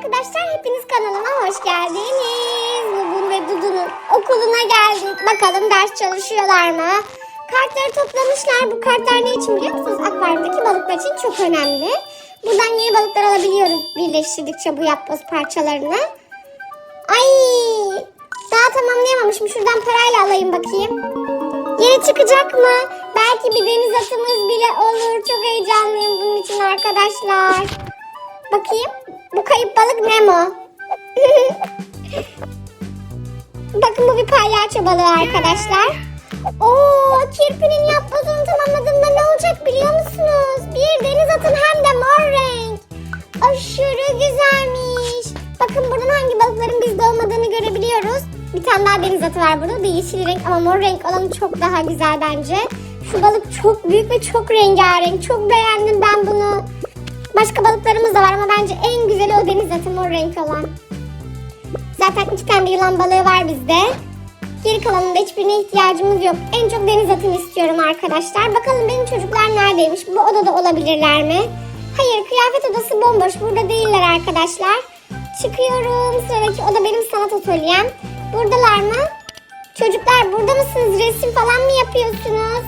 arkadaşlar hepiniz kanalıma hoş geldiniz. Bugün ve Dudu'nun okuluna geldik. Bakalım ders çalışıyorlar mı? Kartları toplamışlar. Bu kartlar ne için biliyor musunuz? Akvaryumdaki balıklar için çok önemli. Buradan yeni balıklar alabiliyoruz birleştirdikçe bu yapboz parçalarını. Ay daha tamamlayamamışım. Şuradan parayla alayım bakayım. Yeni çıkacak mı? Belki bir deniz atımız bile olur. Çok heyecanlıyım bunun için arkadaşlar. Bakayım. Bu kayıp balık Nemo. Bakın bu bir palyaço balığı arkadaşlar. Oo, kirpinin yapbozunu tamamladığımda ne olacak biliyor musunuz? Bir deniz atın hem de mor renk. Aşırı güzelmiş. Bakın buradan hangi balıkların bizde olmadığını görebiliyoruz. Bir tane daha deniz atı var burada. Bu da yeşil renk ama mor renk olanı çok daha güzel bence. Şu balık çok büyük ve çok rengarenk. Çok beğendim ben bunu. Başka balıklarımız da var ama bence en güzeli o deniz atı mor renk olan. Zaten iki tane de yılan balığı var bizde. Geri kalanında hiçbirine ihtiyacımız yok. En çok deniz atını istiyorum arkadaşlar. Bakalım benim çocuklar neredeymiş? Bu odada olabilirler mi? Hayır kıyafet odası bomboş. Burada değiller arkadaşlar. Çıkıyorum. Sıradaki oda benim sanat atölyem. Buradalar mı? Çocuklar burada mısınız? Resim falan mı yapıyorsunuz?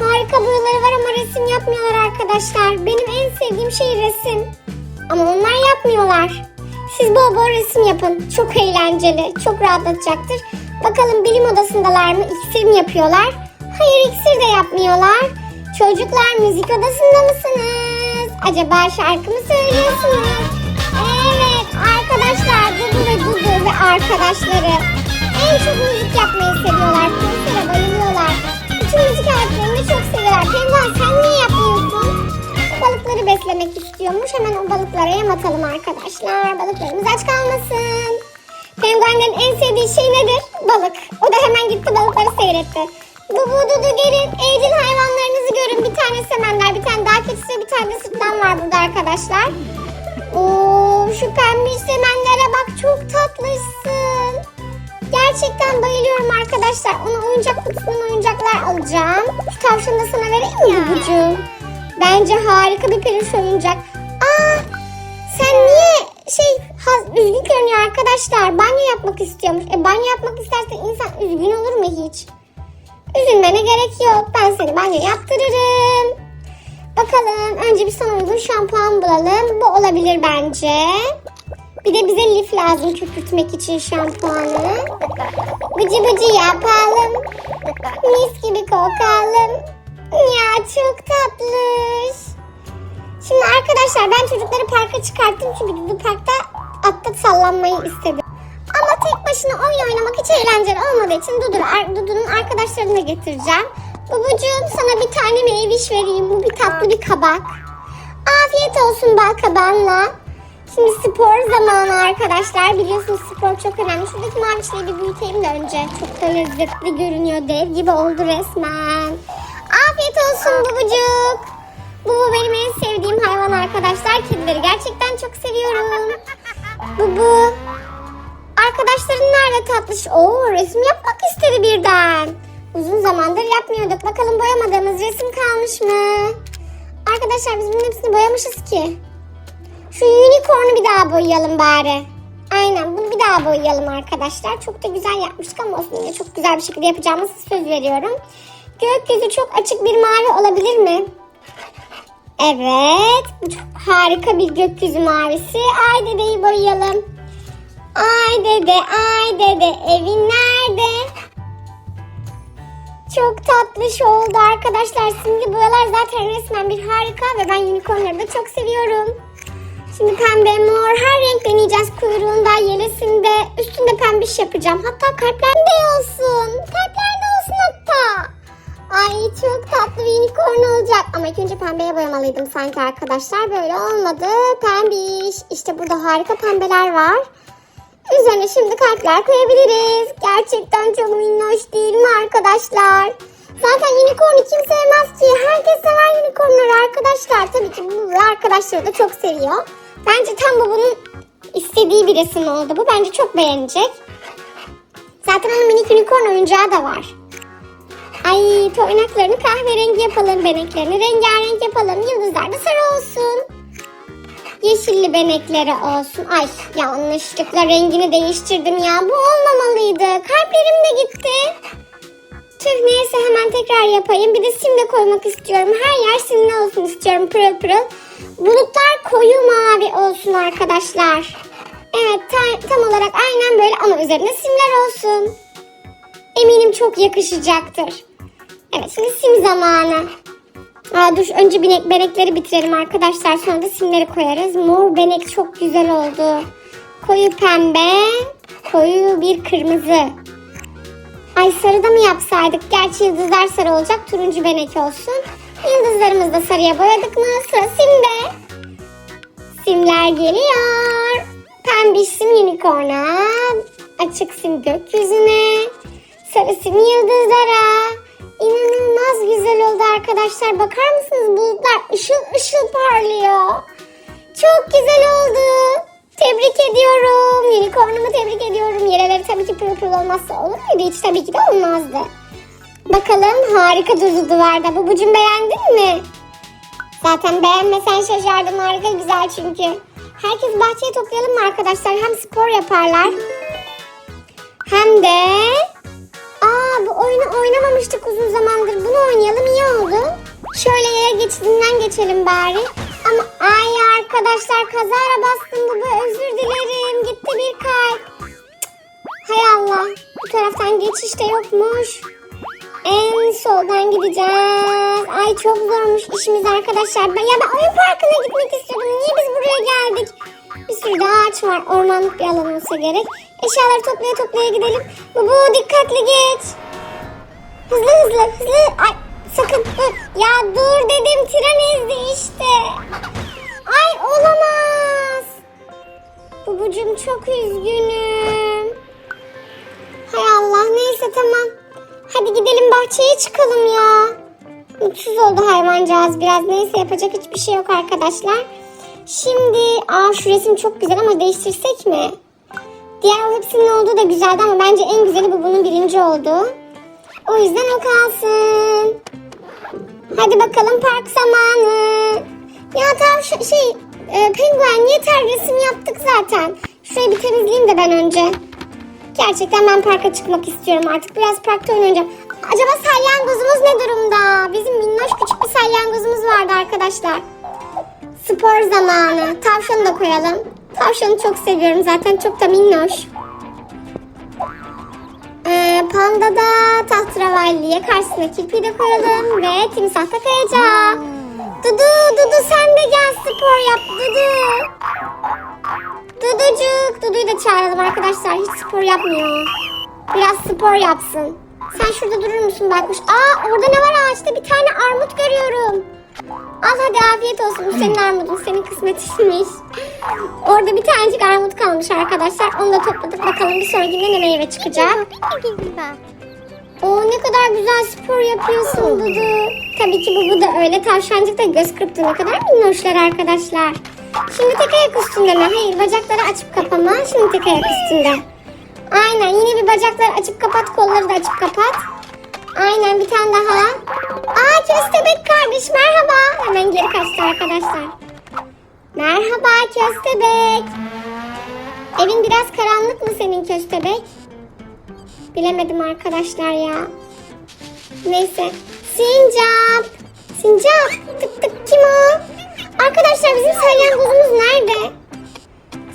Harika boyaları var ama resim yapmıyorlar arkadaşlar. Benim en sevdiğim şey resim. Ama onlar yapmıyorlar. Siz bol bol resim yapın. Çok eğlenceli, çok rahatlatacaktır. Bakalım bilim odasındalar mı? İksir mi yapıyorlar? Hayır iksir de yapmıyorlar. Çocuklar müzik odasında mısınız? Acaba şarkı mı söylüyorsunuz? Evet arkadaşlar Dudu ve Dudu ve arkadaşları en çok müzik yapmayı seviyorlar. Konsere bayılıyorlar. Müzik aletlerini çok seviyorlar. Penguen sen niye yapmıyorsun? Balıkları beslemek istiyormuş. Hemen o balıklara yem atalım arkadaşlar. Balıklarımız aç kalmasın. Penguenlerin en sevdiği şey nedir? Balık. O da hemen gitti balıkları seyretti. Dubu dudu gelin. Evcil hayvanlarınızı görün. Bir tane semenler, bir tane dağ keçisi, bir tane de sırtlan var burada arkadaşlar. Oo, şu pembiş semenlere bak çok tatlısın. Gerçekten bayılıyorum arkadaşlar. Ona oyuncak kutusundan oyuncaklar alacağım. Şu tavşanı da sana vereyim mi Bubucuğum? Bence harika bir peluş oyuncak. Aa, sen niye şey haz, üzgün görünüyor arkadaşlar? Banyo yapmak istiyormuş. E banyo yapmak isterse insan üzgün olur mu hiç? Üzülmene gerek yok. Ben seni banyo yaptırırım. Bakalım önce bir sana uygun şampuan bulalım. Bu olabilir bence. Bir de bize lif lazım köpürtmek için şampuanı. Bıcı bıcı yapalım. Mis gibi kokalım. Ya çok tatlış. Şimdi arkadaşlar ben çocukları parka çıkarttım çünkü Dudu Park'ta atta sallanmayı istedi. Ama tek başına oyun oynamak hiç eğlenceli olmadığı için Dudu, Dudu'nun arkadaşlarını da getireceğim. Bubucuğum sana bir tane meyviş vereyim. Bu bir tatlı bir kabak. Afiyet olsun bal kabağınla. Şimdi spor zamanı arkadaşlar. Biliyorsunuz spor çok önemli. Şuradaki mavişleri bir büyüteyim de önce. Çok da lezzetli görünüyor. Dev gibi oldu resmen. Afiyet olsun bubucuk. Bu benim en sevdiğim hayvan arkadaşlar. Kedileri gerçekten çok seviyorum. Bu bu. Arkadaşların nerede tatlış? Oo resim yapmak istedi birden. Uzun zamandır yapmıyorduk. Bakalım boyamadığımız resim kalmış mı? Arkadaşlar biz bunun hepsini boyamışız ki. Şu unicorn'u bir daha boyayalım bari. Aynen bunu bir daha boyayalım arkadaşlar. Çok da güzel yapmıştık ama yine çok güzel bir şekilde yapacağımız söz veriyorum. Gökyüzü çok açık bir mavi olabilir mi? Evet. Bu çok harika bir gökyüzü mavisi. Ay dedeyi boyayalım. Ay dede, ay dede evin nerede? Çok tatlış oldu arkadaşlar. Simli boyalar zaten resmen bir harika ve ben unicornları da çok seviyorum. Şimdi pembe, mor her renk deneyeceğiz. Kuyruğunda, yelesinde, üstünde pembiş yapacağım. Hatta kalplerde olsun. Kalplerde olsun hatta. Ay çok tatlı bir unicorn olacak. Ama ilk önce pembeye boyamalıydım sanki arkadaşlar. Böyle olmadı. Pembiş. İşte burada harika pembeler var. Üzerine şimdi kalpler koyabiliriz. Gerçekten çok minnoş değil mi arkadaşlar? Zaten unicorn'u kim sevmez ki? Herkes sever unicornları arkadaşlar. Tabii ki bu arkadaşları da çok seviyor. Bence tam bu bunun istediği bir resim oldu. Bu bence çok beğenecek. Zaten onun minik unicorn oyuncağı da var. Ay toynaklarını kahverengi yapalım. Beneklerini rengarenk yapalım. Yıldızlar da sarı olsun. yeşilli benekleri olsun. Ay yanlışlıkla rengini değiştirdim ya. Bu olmamalıydı. Kalplerim de gitti. Tüh neyse hemen tekrar yapayım. Bir de sim de koymak istiyorum. Her yer simli olsun istiyorum pırıl pırıl. Bulutlar koyu mavi olsun arkadaşlar. Evet ta- tam olarak aynen böyle ama üzerine simler olsun. Eminim çok yakışacaktır. Evet şimdi sim zamanı. Aa, dur önce binek, benekleri bitirelim arkadaşlar. Sonra da simleri koyarız. Mor benek çok güzel oldu. Koyu pembe, koyu bir kırmızı. Ay sarı da mı yapsaydık? Gerçi yıldızlar sarı olacak. Turuncu benek olsun. Yıldızlarımızı da sarıya boyadık mı? Sıra simde. Simler geliyor. Pembiş sim unicorn'a. Açık sim gökyüzüne. Sarı sim yıldızlara. İnanılmaz güzel oldu arkadaşlar. Bakar mısınız bulutlar ışıl ışıl parlıyor. Çok güzel oldu. Tebrik ediyorum. Unicornumu tebrik ediyorum. Yereleri tabii ki pırıl pırıl olmazsa olur muydu? Hiç tabii ki de olmazdı. Bakalım harika durdu duvarda. Babucum beğendin mi? Zaten beğenmesen şaşardım. Harika güzel çünkü. Herkes bahçeye toplayalım mı arkadaşlar? Hem spor yaparlar. Hem de... Aa bu oyunu oynamamıştık uzun zamandır. Bunu oynayalım iyi oldu. Şöyle yaya geçidinden geçelim bari. Ama ay arkadaşlar kazara bastım baba özür dilerim. Gitti bir kalp. Hay Allah. Bu taraftan geçiş de yokmuş. En soldan gideceğiz. Ay çok zormuş işimiz arkadaşlar. Ben, ya ben oyun parkına gitmek istiyordum. Niye biz buraya geldik? Bir sürü de ağaç var. Ormanlık bir alan olsa gerek. Eşyaları toplaya toplaya gidelim. Bu dikkatli geç. Hızlı hızlı hızlı. Ay sakın dur. Ya dur dedim tren ezdi işte. Ay olamaz. Babacığım çok üzgünüm. Hay Allah neyse tamam. Hadi gidelim bahçeye çıkalım ya. Mutsuz oldu hayvancağız biraz. Neyse yapacak hiçbir şey yok arkadaşlar. Şimdi aa şu resim çok güzel ama değiştirsek mi? Diğer hepsinin olduğu da güzeldi ama bence en güzeli bu bunun birinci oldu. O yüzden o kalsın. Hadi bakalım park zamanı. Ya şu- şey e, penguen yeter resim yaptık zaten. Şurayı bir temizleyeyim de ben önce. Gerçekten ben parka çıkmak istiyorum artık. Biraz parkta oynayacağım. Acaba salyangozumuz ne durumda? Bizim minnoş küçük bir salyangozumuz vardı arkadaşlar. Spor zamanı. Tavşanı da koyalım. Tavşanı çok seviyorum zaten. Çok da minnoş. Ee, panda da tahterevalliye karşısına kirpiği de koyalım ve timsah da kayacak. Dudu, Dudu sen de gel spor yap Dudu. Duducuk. Dudu'yu da çağıralım arkadaşlar. Hiç spor yapmıyor. Biraz spor yapsın. Sen şurada durur musun Baykuş? Aa orada ne var ağaçta? Bir tane armut görüyorum. Al hadi afiyet olsun. Senin armudun. Senin kısmetinmiş. Orada bir tanecik armut kalmış arkadaşlar. Onu da topladık. Bakalım bir sonrakinde ne meyve çıkacak. Oo ne kadar güzel spor yapıyorsun Dudu. Tabii ki bu, bu da öyle. Tavşancık da göz kırptı. Ne kadar minnoşlar arkadaşlar. Şimdi tek ayak üstünde mi? Hayır bacakları açıp kapama. Şimdi tek ayak üstünde. Aynen yine bir bacakları açıp kapat. Kolları da açıp kapat. Aynen bir tane daha. Aa köstebek kardeş merhaba. Hemen geri kaçtı arkadaşlar. Merhaba köstebek. Evin biraz karanlık mı senin köstebek? Bilemedim arkadaşlar ya. Neyse. Sincap. Sincap. Tık tık kim o? Arkadaşlar bizim salyangozumuz nerede?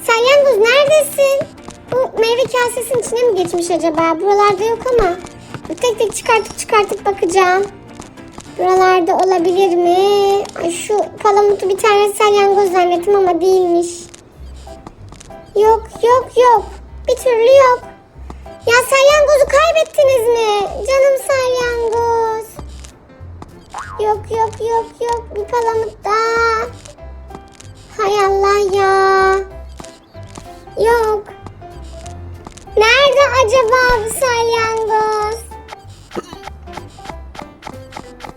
Salyangoz neredesin? Bu meyve kasesinin içine mi geçmiş acaba? Buralarda yok ama. Tek tek çıkartıp çıkartıp bakacağım. Buralarda olabilir mi? Ay şu palamutu bir tane salyangoz zannettim ama değilmiş. Yok yok yok. Bir türlü yok. Ya salyangozu kaybettiniz mi? Canım salyangoz. Yok yok yok yok. Bir palamut daha. Hay Allah ya. Yok. Nerede acaba bu salyangoz?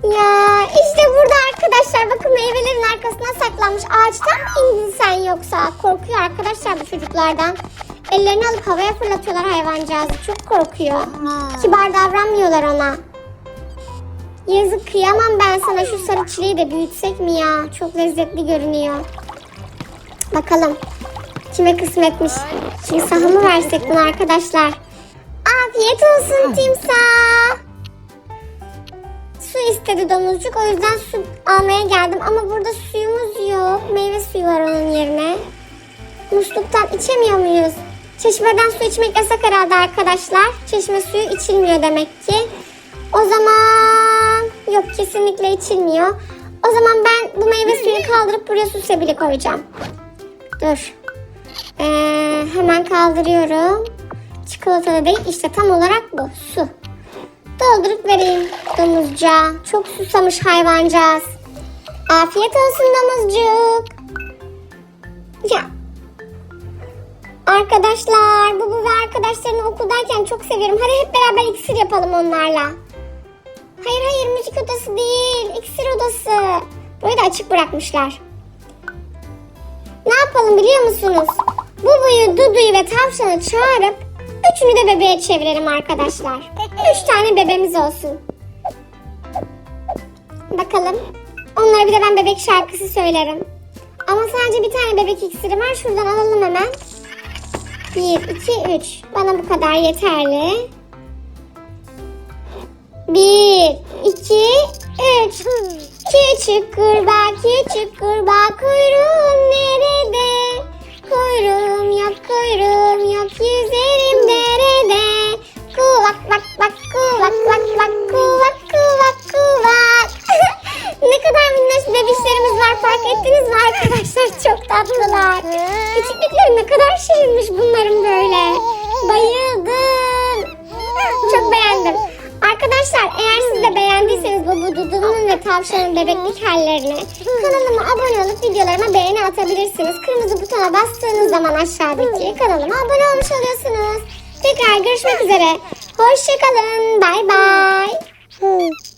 Ya işte burada arkadaşlar bakın meyvelerin arkasına saklanmış. Ağaçtan mı indin sen yoksa? Korkuyor arkadaşlar bu çocuklardan. Ellerini alıp havaya fırlatıyorlar hayvancağızı. Çok korkuyor. Kibar davranmıyorlar ona. Yazık kıyamam ben sana şu sarı çileği de büyütsek mi ya? Çok lezzetli görünüyor. Bakalım. Kime kısmetmiş. Timsaha mı versek bunu arkadaşlar? Afiyet olsun timsah. Su istedi domuzcuk. O yüzden su almaya geldim. Ama burada suyumuz yok. Meyve suyu var onun yerine. Musluktan içemiyor muyuz? Çeşmeden su içmek yasak herhalde arkadaşlar. Çeşme suyu içilmiyor demek ki. O zaman yok kesinlikle içilmiyor. O zaman ben bu meyve suyunu kaldırıp buraya su sebili koyacağım. Dur. Ee, hemen kaldırıyorum. Çikolata değil işte tam olarak bu su. Doldurup vereyim domuzca. Çok susamış hayvancağız. Afiyet olsun domuzcuk. Ya Arkadaşlar, Bubu ve arkadaşlarını okuldayken çok seviyorum. Hadi hep beraber iksir yapalım onlarla. Hayır hayır odası değil, iksir odası. Burayı da açık bırakmışlar. Ne yapalım biliyor musunuz? Bubu'yu, Dudu'yu ve Tavşan'ı çağırıp üçünü de bebeğe çevirelim arkadaşlar. Üç tane bebemiz olsun. Bakalım. Onlara bir de ben bebek şarkısı söylerim. Ama sadece bir tane bebek iksiri var. Şuradan alalım hemen. Bir, iki, üç. Bana bu kadar yeterli. Bir, iki, üç. Küçük kurbağa, küçük kurbağa kuyruğun nerede? Beğendiyseniz bu Dudu'nun ve tavşanın bebeklik hallerini kanalıma abone olup videolarıma beğeni atabilirsiniz. Kırmızı butona bastığınız zaman aşağıdaki kanalıma abone olmuş oluyorsunuz. Tekrar görüşmek üzere. Hoşçakalın. Bay bay.